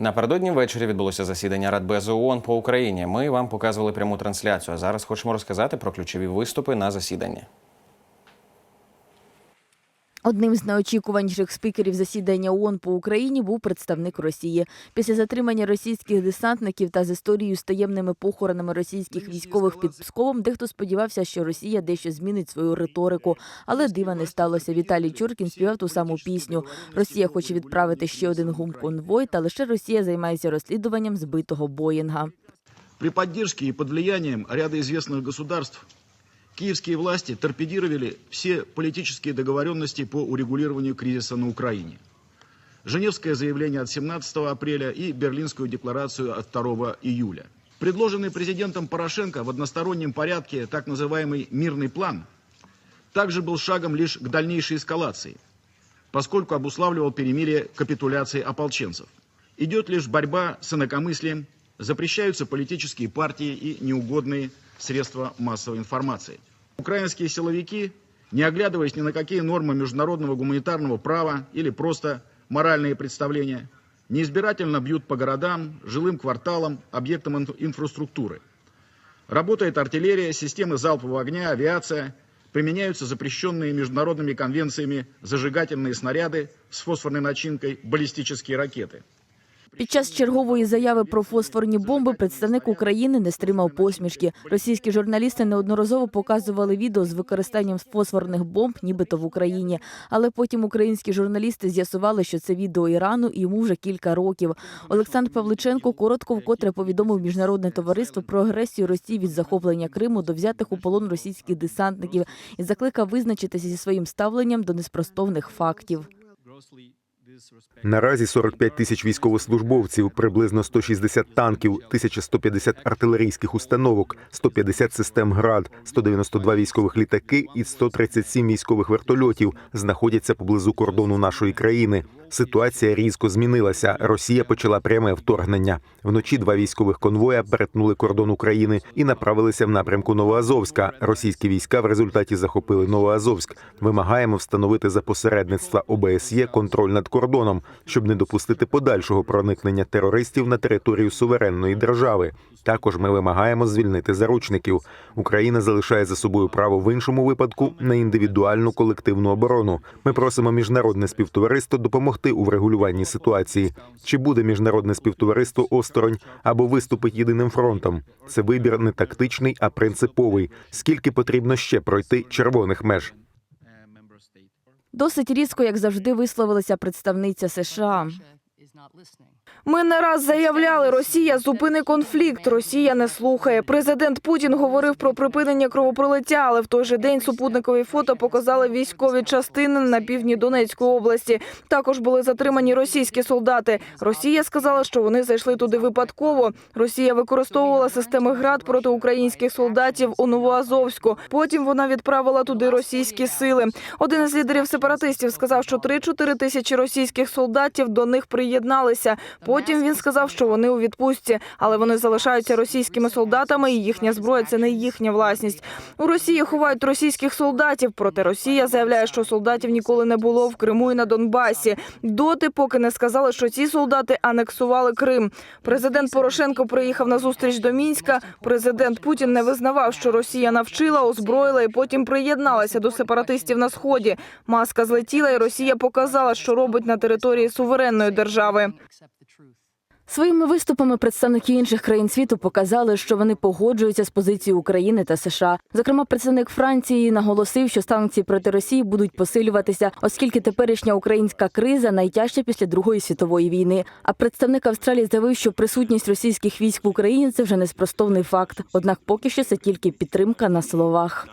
Напередодні ввечері відбулося засідання Радбезу ООН по Україні. Ми вам показували пряму трансляцію. А зараз хочемо розказати про ключові виступи на засіданні. Одним з найочікуваніших спікерів засідання ООН по Україні був представник Росії. Після затримання російських десантників та з історією з таємними похоронами російських військових під Псковом, дехто сподівався, що Росія дещо змінить свою риторику. Але дива не сталося. Віталій Чуркін співав ту саму пісню. Росія хоче відправити ще один гум-конвой, та лише Росія займається розслідуванням збитого Боїнга. При поддержке и под влиянием ряда известных государств киевские власти торпедировали все политические договоренности по урегулированию кризиса на Украине. Женевское заявление от 17 апреля и Берлинскую декларацию от 2 июля. Предложенный президентом Порошенко в одностороннем порядке так называемый «мирный план» также был шагом лишь к дальнейшей эскалации, поскольку обуславливал перемирие капитуляции ополченцев. Идет лишь борьба с инакомыслием, запрещаются политические партии и неугодные средства массовой информации. Украинские силовики, не оглядываясь ни на какие нормы международного гуманитарного права или просто моральные представления, неизбирательно бьют по городам, жилым кварталам, объектам инф- инфраструктуры. Работает артиллерия, системы залпового огня, авиация. Применяются запрещенные международными конвенциями зажигательные снаряды с фосфорной начинкой, баллистические ракеты. Під час чергової заяви про фосфорні бомби представник України не стримав посмішки. Російські журналісти неодноразово показували відео з використанням фосфорних бомб, нібито в Україні. Але потім українські журналісти з'ясували, що це відео Ірану, і йому вже кілька років. Олександр Павличенко коротко вкотре повідомив міжнародне товариство про агресію Росії від захоплення Криму до взятих у полон російських десантників і закликав визначитися зі своїм ставленням до неспростовних фактів. Наразі 45 тисяч військовослужбовців, приблизно 160 танків, 1150 артилерійських установок, 150 систем ГРАД, 192 військових літаки і 137 військових вертольотів знаходяться поблизу кордону нашої країни. Ситуація різко змінилася. Росія почала пряме вторгнення. Вночі два військових конвоя перетнули кордон України і направилися в напрямку Новоазовська. Російські війська в результаті захопили Новоазовськ. Вимагаємо встановити за посередництва ОБСЄ контроль над кордоном, щоб не допустити подальшого проникнення терористів на територію суверенної держави. Також ми вимагаємо звільнити заручників. Україна залишає за собою право в іншому випадку на індивідуальну колективну оборону. Ми просимо міжнародне співтовариство допомогти у врегулюванні ситуації. Чи буде міжнародне співтовариство осторонь або виступить єдиним фронтом? Це вибір не тактичний, а принциповий. Скільки потрібно ще пройти червоних меж? Досить різко, як завжди, висловилася представниця США. Ми не раз заявляли, Росія зупини конфлікт. Росія не слухає. Президент Путін говорив про припинення кровопролиття, але в той же день супутникові фото показали військові частини на півдні Донецької області. Також були затримані російські солдати. Росія сказала, що вони зайшли туди випадково. Росія використовувала системи ГРАД проти українських солдатів у Новоазовську. Потім вона відправила туди російські сили. Один із лідерів сепаратистів сказав, що 3-4 тисячі російських солдатів до них приєдналися. Потім він сказав, що вони у відпустці, але вони залишаються російськими солдатами, і їхня зброя це не їхня власність. У Росії ховають російських солдатів. Проте Росія заявляє, що солдатів ніколи не було в Криму і на Донбасі. Доти, поки не сказали, що ці солдати анексували Крим. Президент Порошенко приїхав на зустріч до Мінська. Президент Путін не визнавав, що Росія навчила, озброїла і потім приєдналася до сепаратистів на сході. Маска злетіла, і Росія показала, що робить на території суверенної держави. Своїми виступами представники інших країн світу показали, що вони погоджуються з позицією України та США. Зокрема, представник Франції наголосив, що санкції проти Росії будуть посилюватися, оскільки теперішня українська криза найтяжча після Другої світової війни. А представник Австралії заявив, що присутність російських військ в Україні це вже неспростовний факт. Однак, поки що це тільки підтримка на словах.